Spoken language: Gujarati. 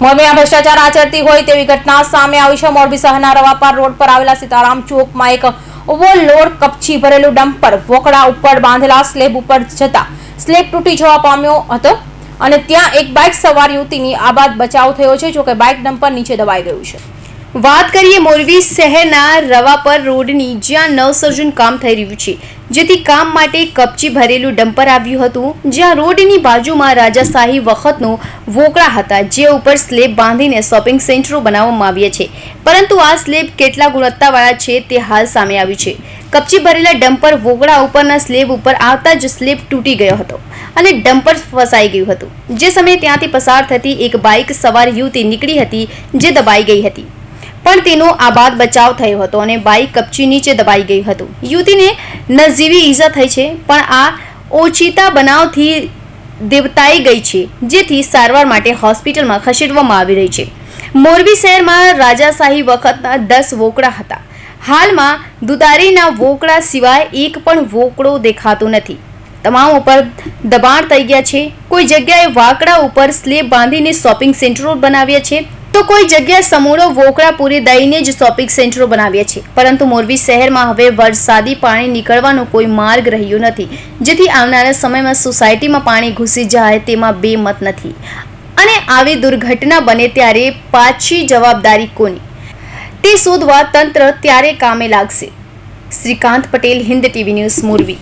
મોરબીમાં ભ્રષ્ટાચાર આચરતી હોય તેવી ઘટના સામે આવી છે. મોરબી શહેરના રવાપાર રોડ પર આવેલા સીતારામ ચોકમાં એક ઓવરલોડ કપચી ભરેલું ડમ્પર વોકડા ઉપર બાંધેલા સ્લેબ ઉપર જતા સ્લેબ તૂટી જવા પામ્યો હતો અને ત્યાં એક બાઇક સવાર યુવતીની આબાદ બચાવ થયો છે, જોકે બાઇક ડમ્પર નીચે દબાઈ ગયું છે. વાત કરીએ મોરબી શહેરના રવાપર રોડની, જ્યાં નવસર્જન કામ થઈ રહ્યું છે. જેથી કામ માટે કપચી ભરેલું ડમ્પર આવ્યું હતું, જ્યાં રોડની બાજુમાં રાજાશાહી વખતનો વોકળા હતા, જે ઉપર સ્લેબ બાંધીને શોપિંગ સેન્ટરો બનાવવામાં આવ્યા છે. પરંતુ આ સ્લેબ કેટલા ગુણવત્તાવાળા છે તે હાલ સામે આવ્યું છે. કપચી ભરેલા ડમ્પર વોકળા ઉપરના સ્લેબ ઉપર આવતા જ સ્લેબ તૂટી ગયો હતો અને ડમ્પર ફસાઈ ગયું હતું. જે સમયે ત્યાંથી પસાર થતી એક બાઇક સવાર યુવતી નીકળી હતી, જે દબાઈ ગઈ હતી. પણ તેનો આબાદ બચાવ થયો હતો અને બાઇક કપચી નીચે દબાઈ ગયું હતું. યુવતીને નજીવી ઈજા થઈ છે, પણ આ ઓછીતા બનાવથી દેવતાઈ ગઈ છે, જેથી સારવાર માટે હોસ્પિટલમાં ખસેડવામાં આવી રહી છે. મોરબી શહેરમાં રાજાશાહી વખતના દસ વોકડા હતા. હાલમાં દુધારીના વોકડા સિવાય એક પણ વોકડો દેખાતો નથી. તમામ ઉપર દબાણ થઈ ગયા છે. કોઈ જગ્યાએ વાકડા ઉપર સ્લેબ બાંધીને શોપિંગ સેન્ટરો બનાવ્યા છે. તો કોઈ જગ્યાએ સમૂળો વોકળા પૂરી દઈને જ શોપિંગ સેન્ટરો બનાવ્યા છે પરંતુ મોરબી શહેરમાં હવે વરસાદી પાણી નીકળવાનો કોઈ માર્ગ રહ્યો નથી. જેથી આવનારા સમયમાં સોસાયટીમાં પાણી ઘૂસી જાય તેમાં બે મત નથી. અને આવી દુર્ઘટના બને ત્યારે પાછી જવાબદારી કોની? તે શોધવા તંત્ર ત્યારે કામે લાગશે. Shrikant Patel, Hind TV news, Morbi.